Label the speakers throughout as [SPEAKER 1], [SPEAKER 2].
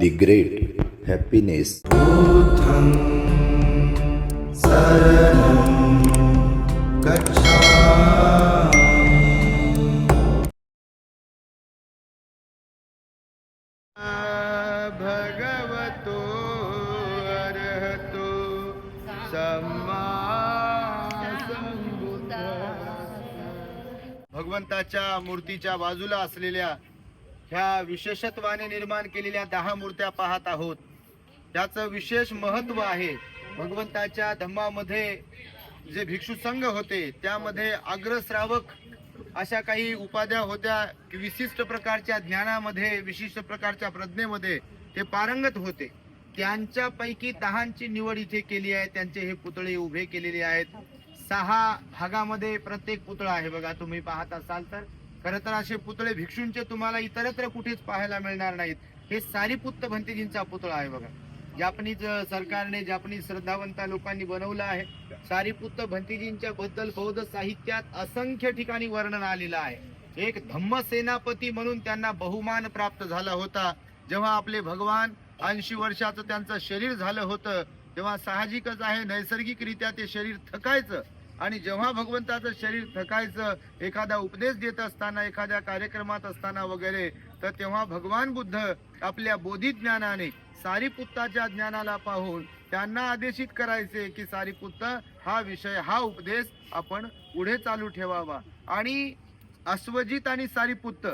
[SPEAKER 1] The great happiness.
[SPEAKER 2] भगवतो अरहतो सम्मा भगवंताच्या मूर्तीच्या बाजूला असलेल्या ह्या विशेषत्वाने निर्माण केलेल्या दहा मूर्त्या पाहत आहोत. त्याचं विशेष महत्त्व आहे. भगवंताच्या धम्मामध्ये जे भिक्षू संघ होते त्यामध्ये अग्रश्रावक अशा काही उपाध्या होत्या की विशिष्ट प्रकारच्या ज्ञानामध्ये विशिष्ट प्रकारच्या प्रज्ञेमध्ये ते पारंगत होते. त्यांच्यापैकी दहांची निवड इथे केली आहे. त्यांचे हे पुतळे उभे केलेले आहेत. सहा भागामध्ये प्रत्येक पुतळा आहे. बघा तुम्ही पाहत असाल तर. खरं तर असे पुतळे भिक्षूंचे तुम्हाला इतरत्र कुठेच पाहायला मिळणार नाहीत. हे सारीपुत्त भंतेजींचा पुतळा आहे बघा. जापनीज सरकारने जापनीज श्रद्धावंता लोकांनी बनवलं आहे. सारीपुत्त भंतीजींच्या बद्दल बौद्ध साहित्यात असंख्य ठिकाणी वर्णन आलेलं आहे. एक धम्म सेनापती म्हणून त्यांना बहुमान प्राप्त झाला होता. जेव्हा आपले भगवान ऐंशी वर्षाचं त्यांचं शरीर झालं होतं तेव्हा साहजिकच आहे नैसर्गिकरित्या ते शरीर थकायचं. आणि जेव्हा भगवंताचं शरीर थकायचं एखादा उपदेश देत असताना एखाद्या कार्यक्रमात असताना वगैरे तर तेव्हा भगवान बुद्ध आपल्या बोधी ज्ञानाने सारीपुत्ताच्या ज्ञानाला पाहून त्यांना आदेशित करायचे की सारीपुत्त हा विषय हा उपदेश आपण पुढे चालू ठेवावा. आणि अश्वजित आणि सारीपुत्त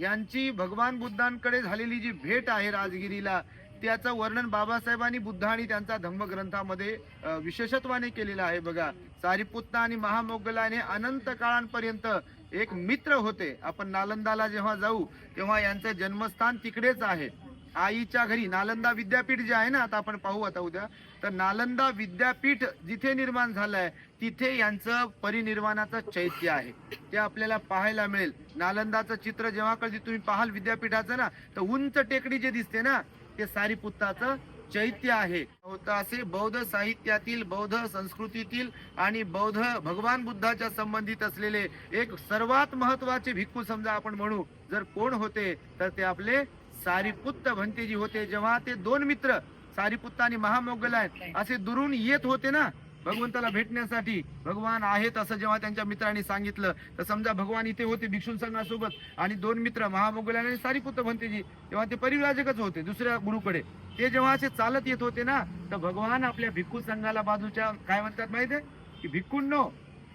[SPEAKER 2] यांची भगवान बुद्धांकडे झालेली जी भेट आहे राजगिरीला त्याचं वर्णन बाबासाहेबांनी बुद्ध आणि त्यांचा धम्मग्रंथामध्ये विशेषत्वाने केलेलं आहे. बघा सारीपुत्ता आणि महामोगलाने अनंत काळांपर्यंत एक मित्र होते. आपण नालंदाला जेव्हा जाऊ तेव्हा यांचं जन्मस्थान तिकडेच आहे. आईच्या घरी नालंदा विद्यापीठ जे आहे ना आता आपण पाहू आता उद्या तर नालंदा विद्यापीठ जिथे निर्माण झालंय तिथे यांचं परिनिर्वाणाचं चैत्य आहे. ते आपल्याला पाहायला मिळेल. नालंदाचं चित्र जेव्हा कधी तुम्ही पाहाल विद्यापीठाचं ना तर उंच टेकडी जे दिसते ना ते सारीपुत्ताचं चैत्य आहे. असे बौद्ध साहित्यातील बौद्ध संस्कृतीतील आणि बौद्ध भगवान बुद्धाच्या संबंधित असलेले एक सर्वात महत्त्वाचे भिक्खू समजा आपण म्हणू जर कोण होते तर ते आपले सारीपुत्त भंतेजी होते. जेव्हा ते दोन मित्र सारीपुत्त आणि महामोगलायन असे दुरून येत होते ना भगवंताला भेटण्यासाठी भगवान आहेत असं जेव्हा त्यांच्या मित्रांनी सांगितलं तर समजा भगवान इथे होते भिक्षू संघासोबत आणि दोन मित्र महामोगलायन आणि सारीपुत्र भंतेजी तेव्हा ते परिव्राजकच होते दुसऱ्या गुरुकडे. ते जेव्हा असे चालत येत होते ना तर भगवान आपल्या भिक्खू संघाला बाजूच्या काय म्हणतात माहिती आहे? की भिक्खूंनो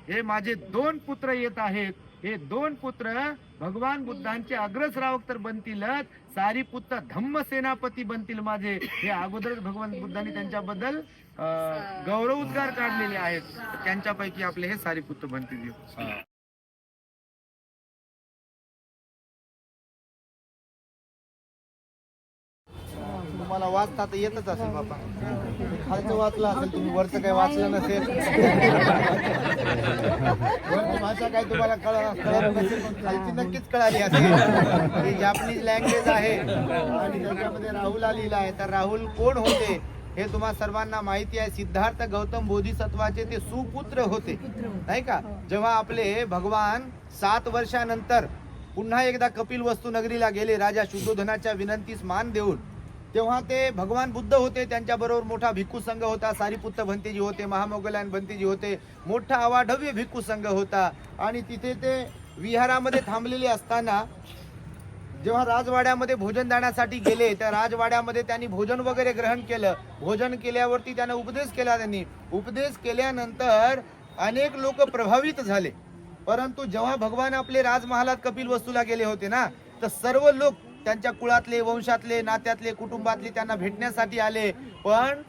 [SPEAKER 2] हे माझे दोन पुत्र येत आहेत हे दोन पुत्र भगवान बुद्धांचे अग्रश्रावक तर बनतीलच सारीपुत्र धम्म सेनापती बनतील माझे. हे अगोदरच भगवान बुद्धांनी त्यांच्याबद्दल अं, गौरव उद्गार काढलेले आहेत. त्यांच्यापैकी आपले हे सारीपुत्र बनतील. तुम्हाला वाचता तर येतच असेल बाबा. खालचं वाचलं असेल तुम्ही वरचं काही वाचलं नसेल. भाषा काय तुम्हाला कळ कळत नसेल पण खालची नक्कीच कळाली असेल. ही जापनीज लँग्वेज आहे. आणि त्याच्यामध्ये राहुल आलेला आहे. तर राहुल कोण होते हे तुम्हा सर्वांना माहिती आहे. सिद्धार्थ गौतम बोधिसत्वाचे ते सुपुत्र होते. नाही का? जेव्हा आपले भगवान सात वर्षानंतर पुन्हा एकदा कपिल वस्तू नगरीला गेले राजा शुद्धोधनाच्या विनंतीस मान देऊन तेव्हा ते भगवान बुद्ध होते त्यांच्याबरोबर मोठा भिक्खू संघ होता सारीपुत्त भंतीजी होते महामोगलायन भंतीजी होते मोठा अवाढव्य भिक्खू संघ होता. आणि तिथे ते विहारामध्ये थांबलेले असताना जेव्हा राजवाड्यामध्ये भोजन देण्यासाठी गेले त्या राजवाड्यामध्ये त्यांनी भोजन वगैरे ग्रहण केलं. भोजन केल्यावरती त्यांना उपदेश केला त्यांनी. उपदेश केल्यानंतर अनेक लोक प्रभावित झाले. परंतु जेव्हा भगवान आपले राजमहालात कपिल वस्तूला गेले होते ना तर सर्व लोक त्यांच्या कुळातले वंशातले नात्यातले कुटुंबातले त्यांना भेटण्यासाठी आले. पण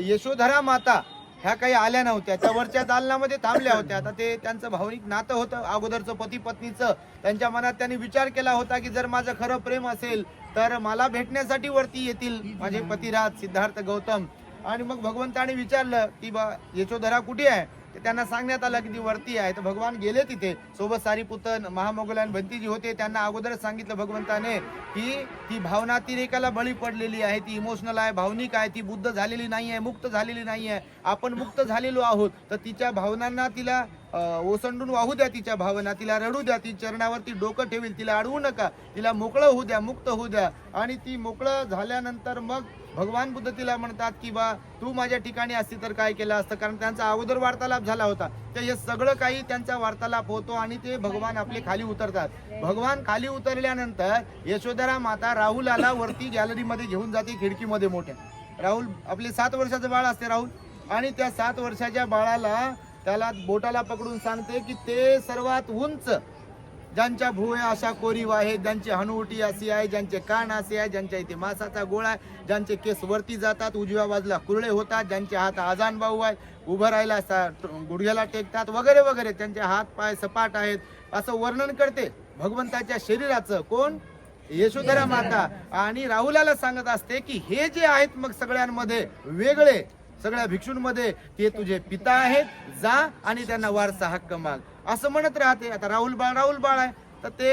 [SPEAKER 2] यशोधरा माता ह्या काही आल्या नव्हत्या. त्या वरच्या दालनामध्ये थांबल्या होत्या. आता ते त्यांचं भावनिक नातं होतं. अगोदरचं पती पत्नीचं. त्यांच्या मनात त्यांनी विचार केला होता की जर माझं खरं प्रेम असेल तर मला भेटण्यासाठी वरती येतील माझे पतिराज सिद्धार्थ गौतम. आणि मग भगवंताने विचारलं की बा यशोधरा कुठे आहे? ते त्यांना सांगण्यात आलं की ती वरती आहे. तर भगवान गेले तिथे. सोबत सारीपुतन महामोगलान बंतीजी होते. त्यांना अगोदरच सांगितलं भगवंताने की ती भावनातिरेकाला बळी पडलेली आहे. ती इमोशनल आहे भावनिक आहे. ती बुद्ध झालेली नाही आहे मुक्त झालेली नाही आहे. आपण मुक्त झालेलो आहोत. तर तिच्या भावनांना तिला ओसंडून वाहू द्या तिच्या भावना. तिला रडू द्या. ती चरणावरती डोकं ठेवील. तिला अडवू नका. तिला मोकळं होऊ द्या मुक्त होऊ द्या. आणि ती मोकळं झाल्यानंतर मग भगवान बुद्ध तिला म्हणतात की बा तू माझ्या ठिकाणी असती तर काय केलं असतं? कारण त्यांचा अगोदर वार्तालाप झाला होता. तर हे सगळं काही त्यांचा वार्तालाप होतो आणि ते भगवान आपले खाली उतरतात. भगवान खाली उतरल्यानंतर यशोधरा माता राहुलाला वरती गॅलरीमध्ये घेऊन जाते खिडकीमध्ये मोठ्या. राहुल आपले सात वर्षाचं बाळ असते राहुल. आणि त्या सात वर्षाच्या बाळाला त्याला बोटाला पकडून सांगते की ते सर्वात उंच ज्यांच्या भुवया अशा कोरीव आहेत ज्यांची हनुवटी अशी आहे ज्यांचे कान असे आहे ज्यांच्या इथे मासाचा गोळा आहे ज्यांचे केस वरती जातात उजव्या बाजूला कुरळे होतात ज्यांचे हात आजान भाऊ आहेत उभं राहिला असा गुडघ्याला टेकतात वगैरे वगैरे त्यांचे हात पाय सपाट आहेत असं वर्णन करते भगवंताच्या शरीराचं. कोण? यशोधरा माता. आणि राहुलाला सांगत असते की हे जे आहेत मग सगळ्यांमध्ये वेगळे सगळ्या भिक्षूंमध्ये ते तुझे पिता आहेत जा आणि त्यांना वारसा हक्क माग. असं म्हणत राहते. आता राहुल बाळ राहुल बाळ आहे. तर ते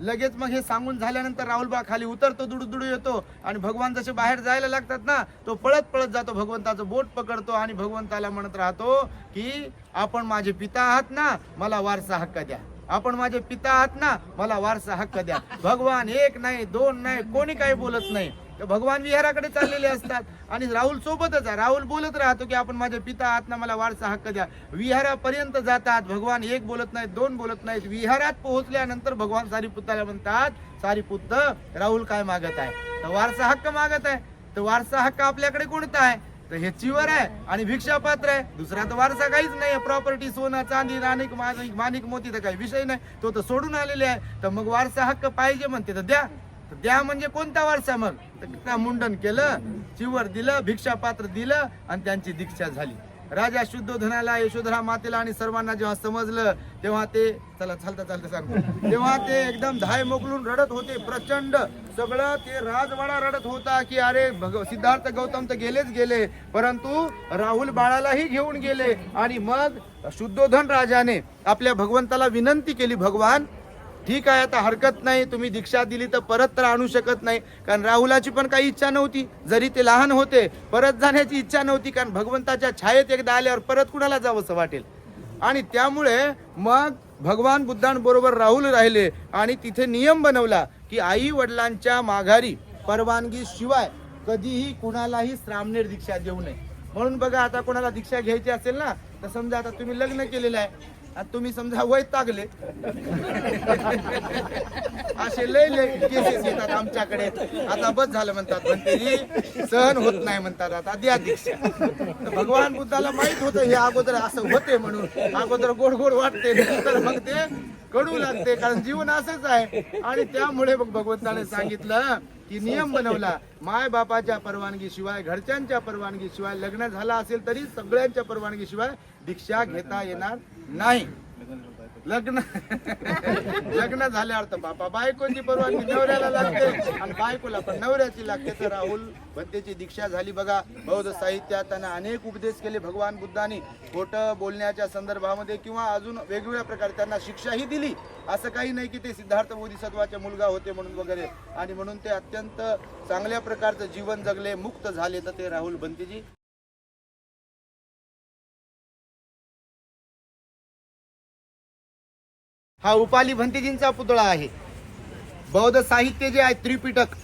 [SPEAKER 2] लगेच मग हे सांगून झाल्यानंतर राहुल बाळ खाली उतरतो दुडू दुडू येतो. आणि भगवान जसे बाहेर जायला लागतात ना तो पळत पळत जातो. भगवंताचं बोट पकडतो आणि भगवंताला म्हणत राहतो की आपण माझे पिता आहात ना मला वारसा हक्क द्या. आपण माझे पिता आहात ना मला वारसा हक्क द्या. भगवान एक नाही दोन नाही कोणी काही बोलत नाही. तर भगवान विहाराकडे चाललेले असतात. आणि राहुल सोबतच आहे. राहुल बोलत राहतो की आपण माझ्या पिता आहात ना मला वारसा हक्क द्या. विहारापर्यंत जातात. भगवान एक बोलत नाहीत दोन बोलत नाहीत. विहारात पोहोचल्यानंतर भगवान सारीपुत्ताला म्हणतात सारीपुत्त राहुल काय मागत आहे? तर वारसा हक्क मागत आहे. तर वारसा हक्क आपल्याकडे कोणता आहे? तर हे चिवर आहे आणि भिक्षापात्र आहे. दुसरा तर वारसा काहीच नाही प्रॉपर्टी सोनं चांदी राणिक माणिक मोती तर काही विषय नाही. तो तर सोडून आलेले आहे. तर मग वारसा हक्क पाहिजे म्हणते तर द्या. द्या म्हणजे कोणता वारसा मग? तर त्या मुंडन केलं चिवर दिलं भिक्षापात्र दिलं आणि त्यांची दीक्षा झाली. राजा शुद्धोधनाला यशोधरा मातेला आणि सर्वांना जेव्हा समजलं तेव्हा ते चला चालता चालता सांगतो. तेव्हा ते एकदम धाय मोकलून रडत होते प्रचंड. सगळं ते राजवाडा रडत होता की अरे भग सिद्धार्थ गौतम तर गेलेच गेले परंतु राहुल बाळालाही घेऊन गेले. आणि मग शुद्धोधन राजाने आपल्या भगवंताला विनंती केली भगवान ठीक आहे आता हरकत नाही तुम्ही दीक्षा दिली तर परत तर आणू शकत नाही. कारण राहुलाची पण काही इच्छा नव्हती. जरी ते लहान होते परत जाण्याची इच्छा नव्हती कारण भगवंताच्या छायेत एकदा आल्यावर परत कुणाला जावंसं वाटेल? आणि त्यामुळे मग भगवान बुद्धांबरोबर राहुल राहिले आणि तिथे नियम बनवला की आई वडिलांच्या माघारी परवानगी शिवाय कधीही कुणालाही श्रामनेर दीक्षा देऊ नये. म्हणून बघा आता कोणाला दीक्षा घ्यायची असेल ना तर समजा आता तुम्ही लग्न केलेलं आहे. तुम्ही समजा वय तागले. असे लय लय केसेस येतात आमच्याकडे. आता बस झालं म्हणतात म्हणते सहन होत नाही म्हणतात आता द्या दीक्षा. भगवान बुद्धाला माहीत होतं हे अगोदर असं होते म्हणून अगोदर गोड गोड वाटते नंतर मग ते कडू लागते कारण जीवन असंच आहे. आणि त्यामुळे मग भगवंताने सांगितलं की नियम बनवला माय बापाच्या परवानगी शिवाय घरच्यांच्या परवानगी शिवाय लग्न झाला असेल तरी सगळ्यांच्या परवानगी शिवाय दीक्षा घेता येणार नाही. लग्न लग्न झाल्यावर तर बापा बायकोची परवानगी नवऱ्याला लागते आणि बायकोला पण नवऱ्याची लागते. तर राहुल भत्तेची दीक्षा झाली बघा. बौद्ध साहित्यात त्यांना अनेक उपदेश केले भगवान बुद्धांनी. खोटं बोलण्याच्या संदर्भामध्ये किंवा अजून वेगवेगळ्या प्रकारे त्यांना शिक्षाही दिली. असं काही नाही की ते सिद्धार्थ बोधिसत्वाचे मुलगा होते म्हणून वगैरे. आणि म्हणून ते अत्यंत चांगल्या प्रकारचं जीवन जगले मुक्त झाले. तर ते राहुल भंतेजी. हा उपाली भंतेजींचा पुतळा आहे. बौद्ध साहित्य जे आहे त्रिपिटक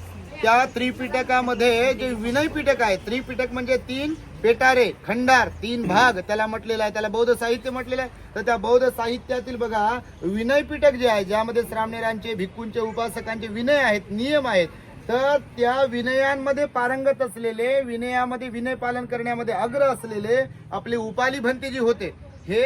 [SPEAKER 2] त्या त्रिपिटकामध्ये जे विनय पिटक आहे त्रिपिटक म्हणजे तीन पेटारे खंडार तीन भाग त्याला म्हटलेलं आहे त्याला बौद्ध साहित्य म्हटलेलं आहे. तर त्या बौद्ध साहित्यातील बघा विनय पिटक जे आहे ज्यामध्ये श्रामणेरांचे भिक्कूंचे उपासकांचे विनय आहेत नियम आहेत तर त्या विनयांमध्ये पारंगत असलेले विनयामध्ये विनय पालन करण्यामध्ये अग्र असलेले आपले उपाली भंतेजी होते. हे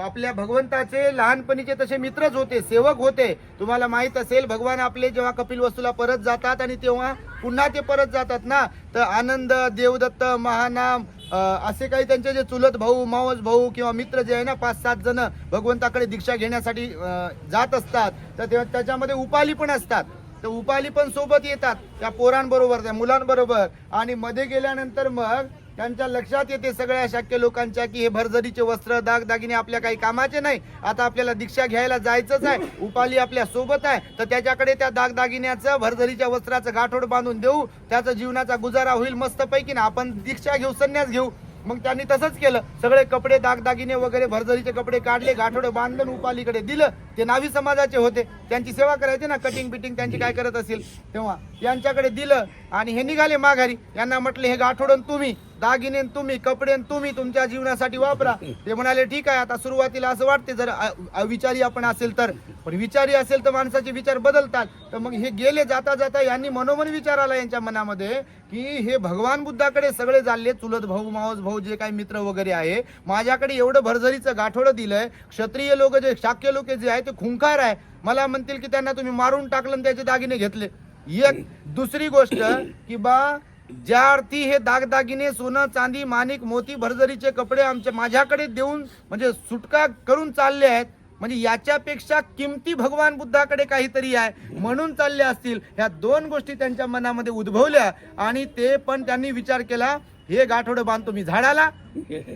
[SPEAKER 2] आपल्या भगवंताचे लहानपणीचे तसे मित्रच होते सेवक होते. तुम्हाला माहीत असेल भगवान आपले जेव्हा कपिल वस्तूला परत जातात आणि तेव्हा पुन्हा ते परत जातात ना तर आनंद देवदत्त महानाम असे काही त्यांचे जे चुलत भाऊ मावस भाऊ किंवा मित्र जे आहे ना पाच सात जण भगवंताकडे दीक्षा घेण्यासाठी जात असतात. तर तेव्हा त्याच्यामध्ये उपाली पण असतात. तर उपाली पण सोबत येतात त्या पोरांबरोबर त्या मुलांबरोबर. आणि मध्ये गेल्यानंतर मग त्यांच्या लक्षात येते सगळ्या शक्य लोकांच्या की हे भरजरीचे वस्त्र दागदागिने आपल्या काही कामाचे नाही. आता आपल्याला दीक्षा घ्यायला जायचंच आहे. उपाली आपल्यासोबत आहे. तर त्याच्याकडे त्या दागदागिन्याचं भरझरीच्या वस्त्राचं गाठोड बांधून देऊ. त्याचा जीवनाचा गुजारा होईल मस्तपैकी ना. आपण दीक्षा घेऊ संन्यास घेऊ. मग त्यांनी तसंच केलं. सगळे कपडे दागदागिने वगैरे भरझरीचे कपडे काढले गाठोडे बांधून उपालीकडे दिलं. ते नावी समाजाचे होते. त्यांची सेवा करायची ना. कटिंग बिटिंग त्यांची काय करत असेल. तेव्हा यांच्याकडे दिलं आणि हे निघाले माघारी. यांना म्हटले हे गाठोडन तुम्ही. दागिने तुम्ही कपडे तुम्ही तुमच्या जीवनासाठी वापरा. ते म्हणाले ठीक आहे आता सुरुवातीला असं वाटते जर अ- अविचारी आपण असेल तर. पण विचारी असेल तर माणसाचे विचार बदलतात. तर मग हे गेले जाता जाता यांनी मनोमन विचार आला यांच्या मनामध्ये की हे भगवान बुद्धाकडे सगळे चालले चुलत भाऊ मावस भाऊ जे काही मित्र वगैरे आहे माझ्याकडे एवढं भरझरीचं गाठोडं दिलंय क्षत्रिय लोक जे शाक्य लोक जे आहे ते खुंखार आहे. मला म्हणतील की त्यांना तुम्ही मारून टाकलं त्याचे दागिने घेतले. एक दुसरी गोष्ट की बा ज्या अर्थी हे दागदागिने सोनं चांदी माणिक मोती भरजरीचे कपडे आमच्या माझ्याकडे देऊन म्हणजे सुटका करून चालले आहेत म्हणजे याच्यापेक्षा किमती भगवान बुद्धाकडे काहीतरी आहे म्हणून चालले असतील ह्या दोन गोष्टी त्यांच्या मनामध्ये उद्भवल्या आणि ते पण त्यांनी विचार केला. हे गाठोडं बांधतो मी झाडाला.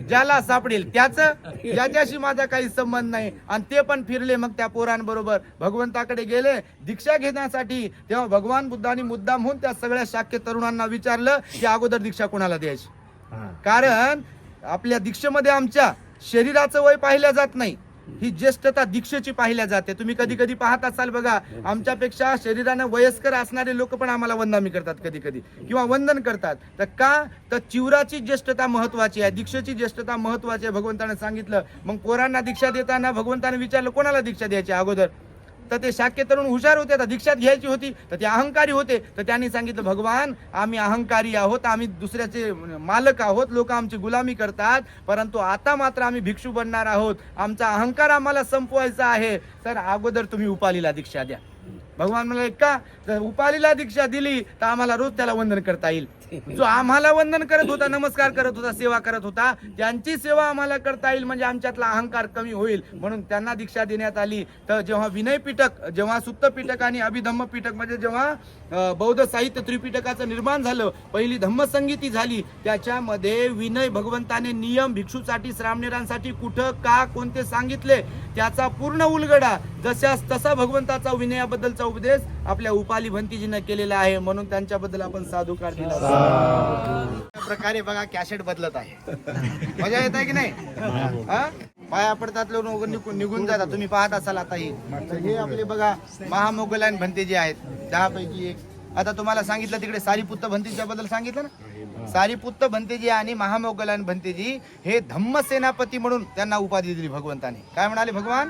[SPEAKER 2] ज्याला सापडेल त्याच याच्याशी माझा काही संबंध नाही. आणि ते पण फिरले मग त्या पोरांबरोबर. भगवंताकडे गेले दीक्षा घेण्यासाठी तेव्हा भगवान बुद्धांनी मुद्दाम होऊन त्या सगळ्या शाक्य तरुणांना विचारलं की अगोदर दीक्षा कोणाला द्यायची? कारण आपल्या दीक्षेमध्ये आमच्या शरीराचं वय पाहिलं जात नाही. ही ज्येष्ठता दीक्षेची पाहिल्या जाते. तुम्ही कधी कधी पाहत असाल बघा आमच्यापेक्षा शरीरानं वयस्कर असणारे लोक पण आम्हाला वंदामी करतात कधी कधी किंवा वंदन करतात. तर का? तर चिवराची ज्येष्ठता महत्वाची आहे. दीक्षेची ज्येष्ठता महत्वाची आहे भगवंताने सांगितलं. मग पोरांना दीक्षा देताना भगवंताने विचारलं कोणाला दीक्षा द्यायची अगोदर? तर ते शाक्य तरुण हुशार होते आता दीक्षात घ्यायची होती तर ते अहंकारी होते. तर त्यांनी सांगितलं भगवान आम्ही अहंकारी आहोत आम्ही दुसऱ्याचे मालक आहोत लोक आमची गुलामी करतात परंतु आता मात्र आम्ही भिक्षू बनणार आहोत. आमचा अहंकार आम्हाला संपवायचा आहे. तर अगोदर तुम्ही उपालीला दीक्षा द्या. भगवान म्हणाले का जर उपालीला दीक्षा दिली तर आम्हाला रोज त्याला वंदन करता येईल. जो आम्हाला वंदन करत होता नमस्कार करत होता सेवा करत होता त्यांची सेवा आम्हाला करता येईल म्हणजे आमच्यातला अहंकार कमी होईल म्हणून त्यांना दीक्षा देण्यात आली. तर जेव्हा विनय पिटक जेव्हा सुत्त पिटक आणि अभिधम्म पिटक म्हणजे जेव्हा बौद्ध साहित्य त्रिपिटकाचं निर्माण झालं पहिली धम्मसंगीती झाली त्याच्यामध्ये विनय भगवंताने नियम भिक्षूसाठी श्रामणेरांसाठी कुठं का कोणते सांगितले त्याचा पूर्ण उलगडा जशास तसा भगवंताचा विनयाबद्दलचा उपदेश आपल्या उपाली भंतीजीनं केलेला आहे. म्हणून त्यांच्याबद्दल आपण साधू दिला. प्रकारे बघा कॅसेट बदलत आहे. मजा येत आहे की नाही? हा? पाया पडतात लोक वगैरे निघून निघून जातात. तुम्ही पाहत असाल आता ही. तर हे आपले बघा महामोगलान भंतेजी आहेत. दहा पैकी एक. आता तुम्हाला सांगितलं तिकडे सारीपुत्त भंतीच्या बद्दल सांगितलं ना? सारीपुत्त भंतेजी आणि महामोगलान भंतेजी हे धम्म सेनापती म्हणून त्यांना उपाधी दिली भगवंताने. काय म्हणाले भगवान?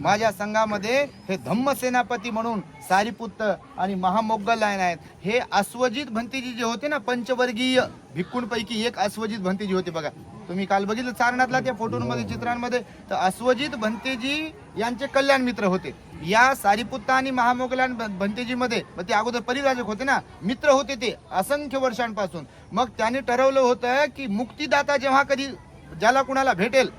[SPEAKER 2] माझ्या संघामध्ये हे धम्म सेनापती म्हणून सारीपुत्त आणि महामोगलायन आहेत. हे अश्वजित भंतेजी जे होते ना पंचवर्गीय भिक्खूंपैकी एक अश्वजित भंतेजी होते बघा. तुम्ही काल बघितलं सारनाथला त्या फोटोमध्ये चित्रांमध्ये तर अश्वजित भंतेजी यांचे कल्याण मित्र होते. या सारीपुत्ता आणि महामोगलान भंतेजी मध्ये ते अगोदर परिराजक होते ना मित्र होते ते असंख्य वर्षांपासून. मग त्यांनी ठरवलं होतं की मुक्तिदाता जेव्हा कधी ज्याला कुणाला भेटेल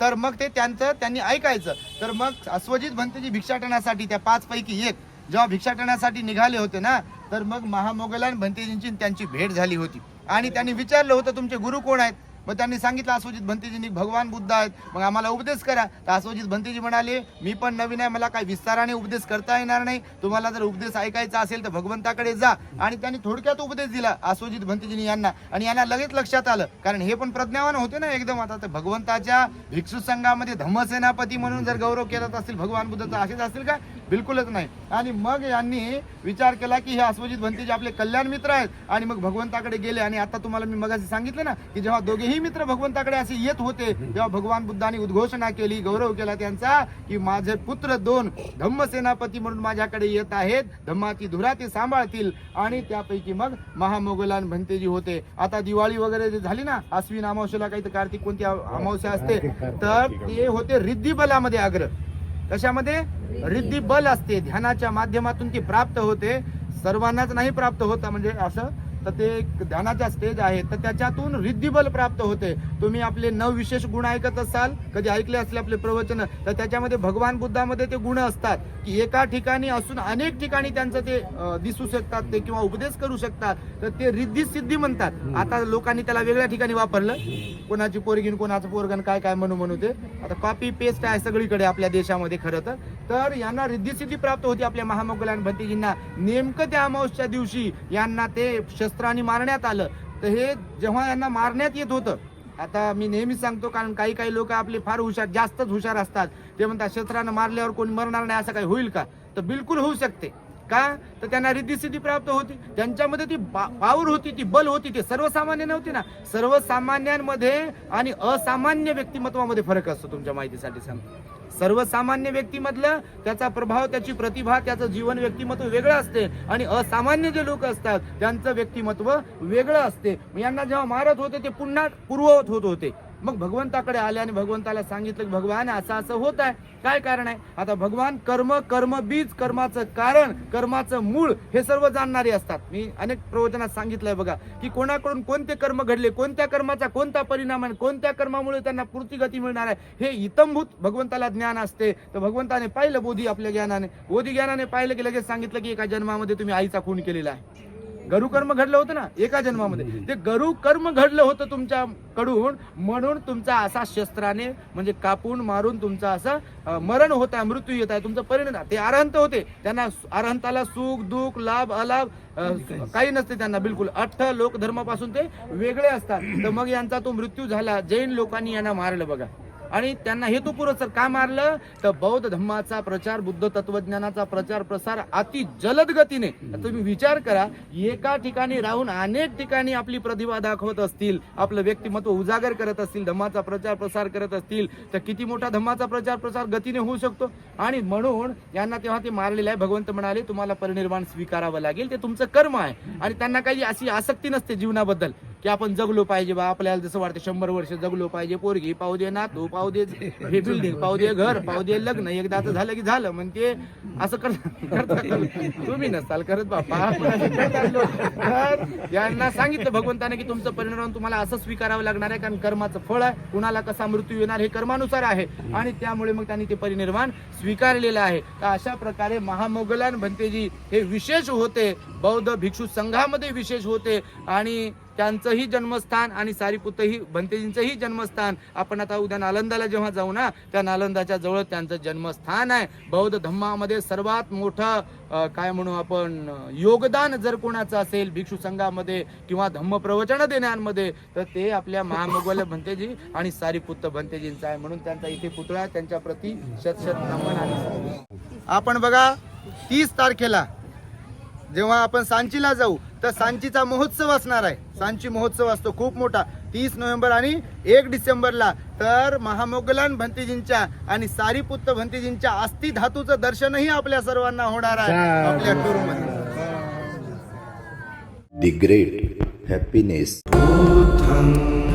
[SPEAKER 2] तर मग ते त्यांचं त्यांनी ऐकायचं. तर मग अश्वजित भंतेजी भिक्षाटनासाठी त्या पाच पैकी एक जेव्हा भिक्षाटनासाठी निघाले होते ना तर मग महामोगलान भंतेजींची त्यांची भेट झाली होती. आणि त्यांनी विचारलं होतं तुमचे गुरु कोण आहेत? मग त्यांनी सांगितलं अश्वजित भंतेजींनी भगवान बुद्ध आहेत. मग आम्हाला उपदेश करा. तर अश्वजित भंतेजी म्हणाले मी पण नवीन आहे मला काही विस्ताराने उपदेश करता येणार नाही. तुम्हाला जर उपदेश ऐकायचा असेल तर भगवंताकडे जा. आणि त्यांनी थोडक्यात उपदेश दिला अश्वजित भंतेजींनी यांना. आणि यांना लगेच लक्षात आलं कारण हे पण प्रज्ञावान होते ना एकदम आता. तर भगवंताच्या भिक्षू संघामध्ये धम्मसेनापती म्हणून जर गौरव केला असेल भगवान बुद्धाचा असेच असतील का? बिलकुलच नाही. आणि मग यांनी विचार केला की हे अश्वजित भंतेजी आपले कल्याण मित्र आहेत आणि मग भगवंताकडे गेले आणि आता तुम्हाला मी मगाशी सांगितलं ना की जेव्हा दोघेही मित्र भगवंताकडे असे येत होते तेव्हा भगवान बुद्धाने उद्घोषणा केली गौरव केला त्यांचा की माझे पुत्र दोन धम्म सेनापती म्हणून माझ्याकडे येत आहेत धम्माची धुरा ते सांभाळतील. आणि त्यापैकी मग महामोगलान भंतेजी होते. आता दिवाळी वगैरे जे झाली ना अश्विन अमावस्याला काही तर कार्तिक कोणती अमावस्या असते तर ते होते रिद्धी बलामध्ये अग्र कशामध्ये? रिद्धी बल असते. ध्यानाच्या माध्यमातून ती प्राप्त होते. सर्वांनाच नाही प्राप्त होता म्हणजे असं तर ते एक ध्यानाच्या स्टेज आहे. तर त्याच्यातून रिद्धिबल प्राप्त होते. तुम्ही आपले नव विशेष गुण ऐकत असाल कधी ऐकले असले आपले प्रवचन तर त्याच्यामध्ये भगवान बुद्धामध्ये ते गुण असतात. की एका ठिकाणी असून अनेक ठिकाणी त्यांचं ते दिसू शकतात ते किंवा उपदेश करू शकतात. तर ते रिद्धी सिद्धी म्हणतात. आता लोकांनी त्याला वेगळ्या ठिकाणी वापरलं. कोणाची पोरगीन कोणाचं पोरगण काय काय म्हणू म्हणू ते. आता कॉपी पेस्ट आहे सगळीकडे आपल्या देशामध्ये खरं तर. तर यांना रिद्धी सिद्धी प्राप्त होती आपल्या महामोगलान भतीजींना नेमकं त्या अमावस्याच्या दिवशी यांना ते शस्त्राने मारण्यात आलं. तर हे जेव्हा यांना मारण्यात येत होतं आता मी नेहमी सांगतो कारण काही काही लोक आपले फार हुशार जास्तच हुशार असतात. ते म्हणतात शस्त्रानं मारल्यावर कोणी मरणार नाही असं काही होईल का? तर बिलकुल होऊ शकते. का? तर त्यांना रिद्धिसिद्धी प्राप्त होती. त्यांच्यामध्ये ती पावर होती ती बल होती ती सर्वसामान्य नव्हती ना. सर्वसामान्यांमध्ये आणि असामान्य व्यक्तिमत्वामध्ये फरक असतो तुमच्या माहितीसाठी सांगतो. सर्वसामान्य व्यक्तीमधलं त्याचा प्रभाव त्याची प्रतिभा त्याचं जीवन व्यक्तिमत्व वेगळं असते आणि असामान्य जे लोक असतात त्यांचं व्यक्तिमत्व वेगळं असते. यांना जेव्हा मारत होते ते पुन्हा पूर्ववत होत होते. मग भगवंताकडे आले आणि भगवंताला सांगितलं की भगवान असं असं होत आहे. काय कारण आहे? आता भगवान कर्म कर्म बीज कर्माचं कारण कर्माचं मूळ हे सर्व जाणणारे असतात. मी अनेक प्रवचनात सांगितलंय बघा की कोणाकडून कोणते कर्म घडले कोणत्या कर्माचा कोणता परिणाम आहे कोणत्या कर्मामुळे त्यांना पूर्ती गती मिळणार आहे हे इतंभूत भगवंताला ज्ञान असते. तर भगवंताने पाहिलं बोधी आपल्या ज्ञानाने. बोधी ज्ञानाने पाहिलं की लगेच सांगितलं की एका जन्मामध्ये तुम्ही आईचा खून केलेला आहे. गरु कर्म घडलं होतं ना एका जन्मामध्ये. ते गरु कर्म घडलं होतं तुमच्याकडून म्हणून तुमचा असा शस्त्राने म्हणजे कापून मारून तुमचा असं मरण होत आहे मृत्यू येत आहे तुमचं परिणाम. ते अरहंत होते. त्यांना अरहंताला सुख दुःख लाभ अलाभ काही नसते त्यांना बिलकुल. अठ्ठ लोक धर्मापासून ते वेगळे असतात. तर मग यांचा तो मृत्यू झाला. जैन लोकांनी यांना मारलं बघा. आणि त्यांना हेतुपुरस्सर का मारलं? तर बौद्ध धम्माचा प्रचार बुद्ध तत्वज्ञानाचा प्रचार प्रसार अति जलद गतीने. तुम्ही विचार करा एका ठिकाणी राहून अनेक ठिकाणी आपली प्रतिभा दाखवत असतील आपलं व्यक्तिमत्व उजागर करत असतील धम्माचा प्रचार प्रसार करत असतील तर किती मोठा धम्माचा प्रचार प्रसार गतीने होऊ शकतो? आणि म्हणून यांना तेव्हा ते मारलेलं आहे. भगवंत म्हणाले तुम्हाला परिनिर्वाण स्वीकारावं लागेल ते तुमचं कर्म आहे. आणि त्यांना काही अशी आसक्ती नसते जीवनाबद्दल. की आपण जगलो पाहिजे बा आपल्याला जसं वाटतं शंभर वर्ष जगलो पाहिजे. पोरगी पाहू दे नातू पाहू दे हे बिल्डिंग पाहू दे घर पाहू दे लग्न. एकदाच झालं की झालं म्हणते असं कर करतात तुम्ही नसाल करत बापा तर यांना सांगितलं भगवंताने की तुमचं परिणाम तुम्हाला असं स्वीकारावं लागणार आहे कारण कर्माचं फळ आहे. कुणाला कसा मृत्यू येणार हे कर्मानुसार आहे. आणि त्यामुळे मग त्यांनी ते परिनिर्वाण स्वीकारलेलं आहे. तर अशा प्रकारे महामोगलान भंतेजी हे विशेष होते. बौद्ध भिक्षू संघामध्ये विशेष होते. आणि त्यांचंही जन्मस्थान आणि सारीपुतही भंतेजींचंही जन्मस्थान. आपण आता उद्या नालंदाला जेव्हा जाऊ ना त्या नालंदाच्या जवळ त्यांचं जन्मस्थान आहे. बौद्ध धम्मामध्ये सर्वात मोठं काय म्हणू आपण योगदान जर कोणाचं असेल भिक्षू संघामध्ये किंवा धम्म प्रवचन देण्यामध्ये तर ते आपल्या महामोगल भंतेजी आणि सारीपुत्त भंतेजींचं आहे. म्हणून त्यांचा इथे पुतळा त्यांच्या प्रती शत शत नमन आणि
[SPEAKER 3] आपण बघा तीस तारखेला जेव्हा आपण सांचीला जाऊ तर सांचीचा महोत्सव असणार आहे. सांची महोत्सव असतो खूप मोठा. तीस नोव्हेंबर आणि एक डिसेंबरला. तर महामोगलान भंतेजींच्या आणि सारीपुत्त भंतेजींच्या अस्थि धातूचं दर्शनही आपल्या सर्वांना होणार आहे आपल्या टूरमध्ये.
[SPEAKER 1] The great happiness.
[SPEAKER 3] गच्छामि.